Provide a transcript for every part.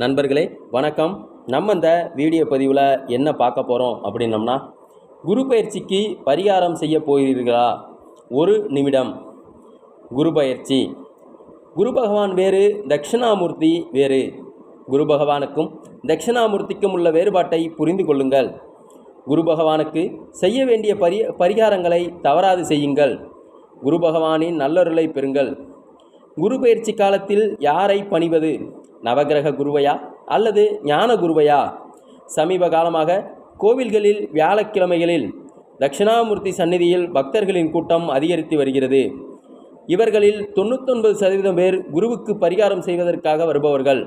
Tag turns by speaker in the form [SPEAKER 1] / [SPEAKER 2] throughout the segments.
[SPEAKER 1] நண்பர்களே வணக்கம். நம்ம இந்த வீடியோ பதிவில் என்ன பார்க்க போகிறோம் அப்படின்னம்னா குரு பயிற்சிக்கு பரிகாரம் செய்ய போகிறீர்களா? ஒரு நிமிடம். குரு பயிற்சி. குரு பகவான் வேறு தட்சிணாமூர்த்தி வேறு. குரு பகவானுக்கும் தட்சிணாமூர்த்திக்கும் உள்ள வேறுபாட்டை புரிந்து கொள்ளுங்கள். குரு பகவானுக்கு செய்ய வேண்டிய பரி பரிகாரங்களை தவறாது செய்யுங்கள். குரு பகவானின் நல்லருளை பெறுங்கள். குரு பயிற்சி காலத்தில் யாரை பணிவது? நவக்கிரக குருவையா அல்லது ஞான குருவையா? சமீப காலமாக கோவில்களில் வியாழக்கிழமைகளில் தட்சிணாமூர்த்தி சந்நிதியில் பக்தர்களின் கூட்டம் அதிகரித்து வருகிறது. இவர்களில் தொண்ணூத்தொன்பது சதவீதம் பேர் குருவுக்கு பரிகாரம் செய்வதற்காக வருபவர்கள்.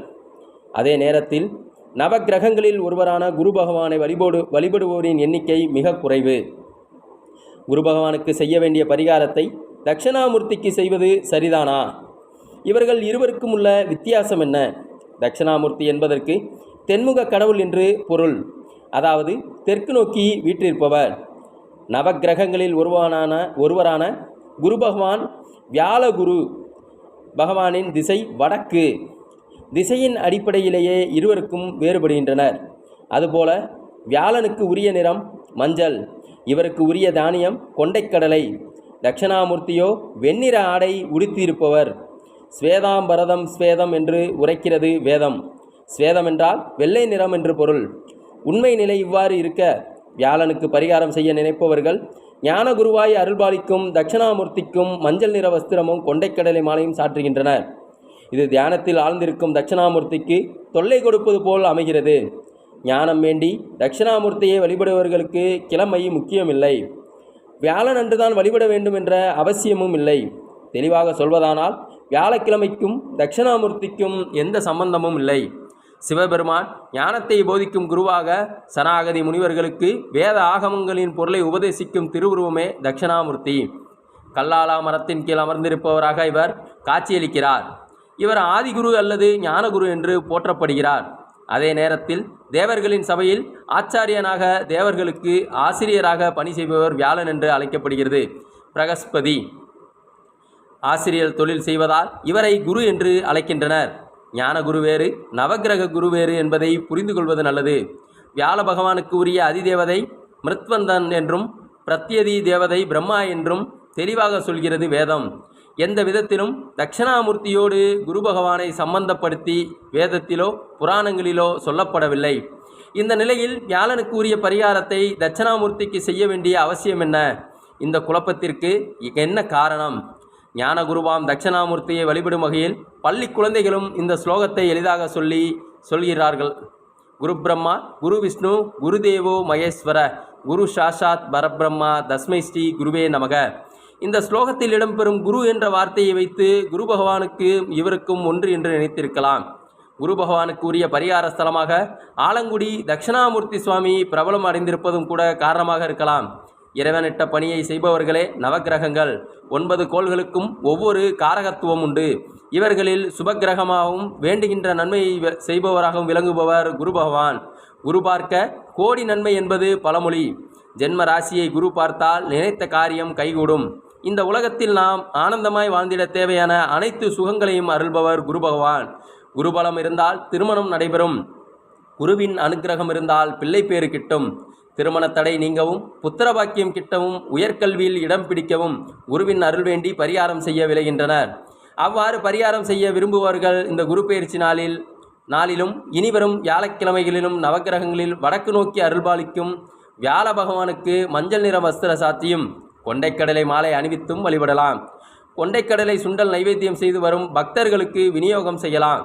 [SPEAKER 1] அதே நேரத்தில் நவக்கிரகங்களில் ஒருவரான குரு பகவானை வழிபடு வழிபடுவோரின் எண்ணிக்கை மிக குறைவு. குரு பகவானுக்கு செய்ய வேண்டிய பரிகாரத்தை தட்சிணாமூர்த்திக்கு செய்வது சரிதானா? இவர்கள் இருவருக்கும் உள்ள வித்தியாசம் என்ன? தட்சிணாமூர்த்தி என்பதற்கு தென்முக கடவுள் என்று பொருள். அதாவது தெற்கு நோக்கி வீற்றிருப்பவர். நவக்கிரகங்களில் ஒருவனான ஒருவரான குரு பகவான் வியாழகுரு பகவானின் திசை வடக்கு. திசையின் அடிப்படையிலேயே இருவருக்கும் வேறுபடுகின்றனர். அதுபோல வியாழனுக்கு உரிய நிறம் மஞ்சள் இவருக்கு உரிய தானியம் கொண்டைக்கடலை. தட்சிணாமூர்த்தியோ வெண்ணிற ஆடை உடுத்தியிருப்பவர். ஸ்வேதாம்பரதம் ஸ்வேதம் என்று உரைக்கிறது வேதம். ஸ்வேதம் என்றால் வெள்ளை நிறம் என்று பொருள். உண்மை நிலை இவ்வாறு இருக்க வியாழனுக்கு பரிகாரம் செய்ய நினைப்பவர்கள் ஞான குருவாய் அருள்பாலிக்கும் தட்சிணாமூர்த்திக்கும் மஞ்சள் நிற வஸ்திரமும் கொண்டைக்கடலை மாலையும் சாற்றுகின்றனர். இது தியானத்தில் ஆழ்ந்திருக்கும் தட்சிணாமூர்த்திக்கு தொல்லை கொடுப்பது போல் அமைகிறது. ஞானம் வேண்டி தட்சிணாமூர்த்தியை வழிபடுபவர்களுக்கு கிழமை முக்கியமில்லை. வியாழன் அன்றுதான் வழிபட வேண்டும் என்ற அவசியமும் இல்லை. தெளிவாக சொல்வதானால் வியாழக்கிழமைக்கும் தட்சிணாமூர்த்திக்கும் எந்த சம்பந்தமும் இல்லை. சிவபெருமான் ஞானத்தை போதிக்கும் குருவாக சனாகதி முனிவர்களுக்கு வேத ஆகமங்களின் பொருளை உபதேசிக்கும் திருவுருவமே தட்சிணாமூர்த்தி. கல்லாலா மரத்தின் கீழ் அமர்ந்திருப்பவராக இவர் காட்சியளிக்கிறார். இவர் ஆதிகுரு அல்லது ஞானகுரு என்று போற்றப்படுகிறார். அதே நேரத்தில் தேவர்களின் சபையில் ஆச்சாரியனாக தேவர்களுக்கு ஆசிரியராக பணி செய்பவர் வியாழன் என்று அழைக்கப்படுகிறது. பிரகஸ்பதி. ஆசிரியர் தொழில் செய்வதால் இவரை குரு என்று அழைக்கின்றனர். ஞான குரு வேறு நவக்கிரக குரு வேறு என்பதை புரிந்து கொள்வது நல்லது. வியாழ பகவானுக்கு உரிய அதிதேவதை மிருத்வந்தன் என்றும் பிரத்யதி தேவதை பிரம்மா என்றும் தெளிவாக சொல்கிறது வேதம். எந்த விதத்திலும் தட்சிணாமூர்த்தியோடு குரு பகவானை சம்பந்தப்படுத்தி வேதத்திலோ புராணங்களிலோ சொல்லப்படவில்லை. இந்த நிலையில் வியாழனுக்கு உரிய பரிகாரத்தை தட்சிணாமூர்த்திக்கு செய்ய வேண்டிய அவசியம் என்ன? இந்த குழப்பத்திற்கு என்ன காரணம்? ஞான குருவாம் தட்சிணாமூர்த்தியை வழிபடும் வகையில் பள்ளி குழந்தைகளும் இந்த ஸ்லோகத்தை எளிதாக சொல்லி சொல்கிறார்கள். குரு பிரம்மா குரு விஷ்ணு குருதேவோ மகேஸ்வர குரு சாஷாத் பரபிரம்மா தஸ்மை ஸ்ரீ குருவே நமக. இந்த ஸ்லோகத்தில் இடம்பெறும் குரு என்ற வார்த்தையை வைத்து குரு பகவானுக்கு இவருக்கும் ஒன்று என்று நினைத்திருக்கலாம். குரு பகவானுக்கு உரிய பரிகார ஸ்தலமாக ஆலங்குடி தட்சிணாமூர்த்தி சுவாமி பிரபலம் அடைந்திருப்பதும் கூட காரணமாக இருக்கலாம். இறைவனிட்ட பணியை செய்பவர்களே நவக்கிரகங்கள். ஒன்பது கோள்களுக்கும் ஒவ்வொரு காரகத்துவம் உண்டு. இவர்களில் சுபக்கிரகமாகவும் வேண்டுகின்ற நன்மையை செய்பவராகவும் விளங்குபவர் குரு பகவான். குரு பார்க்க கோடி நன்மை என்பது பழமொழி. ஜென்ம ராசியை குரு பார்த்தால் நினைத்த காரியம் கைகூடும். இந்த உலகத்தில் நாம் ஆனந்தமாய் வாழ்ந்திட தேவையான அனைத்து சுகங்களையும் அருள்பவர் குரு பகவான். குருபலம் இருந்தால் திருமணம் நடைபெறும். குருவின் அனுக்கிரகம் இருந்தால் பிள்ளை பேறு கிட்டும். திருமண தடை நீங்கவும் புத்திர பாக்கியம் கிட்டவும் உயர்கல்வியில் இடம் பிடிக்கவும் குருவின் அருள் வேண்டி பரிகாரம் செய்ய விளைகின்றனர். அவ்வாறு பரிகாரம் செய்ய விரும்புபவர்கள் இந்த குரு பயிற்சி நாளில் நாளிலும் இனிவரும் வியாழக்கிழமைகளிலும் நவக்கிரகங்களில் வடக்கு நோக்கி அருள்பாலிக்கும் வியாழ பகவானுக்கு மஞ்சள் நிற வஸ்திர சாத்தியும் கொண்டைக்கடலை மாலை அணிவித்தும் வழிபடலாம். கொண்டைக்கடலை சுண்டல் நைவேத்தியம் செய்து வரும் பக்தர்களுக்கு விநியோகம் செய்யலாம்.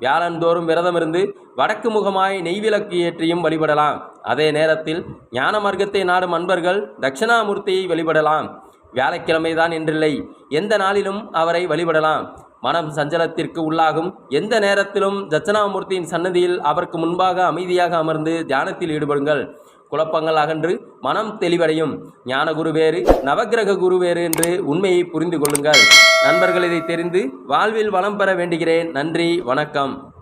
[SPEAKER 1] வியாழந்தோறும் விரதமிருந்து வடக்கு முகமாய் நெய்விளக்கு ஏற்றியும் வழிபடலாம். அதே நேரத்தில் ஞான மார்க்கத்தை நாடும் அன்பர்கள் தட்சிணாமூர்த்தியை வழிபடலாம். வியாழக்கிழமைதான் என்றில்லை. எந்த நாளிலும் அவரை வழிபடலாம். மனம் சஞ்சலத்திற்கு உள்ளாகும். எந்த நேரத்திலும் தட்சிணாமூர்த்தியின் சன்னதியில் அவருக்கு முன்பாக அமைதியாக அமர்ந்து தியானத்தில் ஈடுபடுங்கள். குழப்பங்கள் அகன்று மனம் தெளிவடையும். ஞான குரு வேறு நவக்கிரக குரு வேறு என்று உண்மையை புரிந்து கொள்ளுங்கள். நண்பர்கள் இதை தெரிந்து வாழ்வில் வளம் பெற வேண்டுகிறேன். நன்றி வணக்கம்.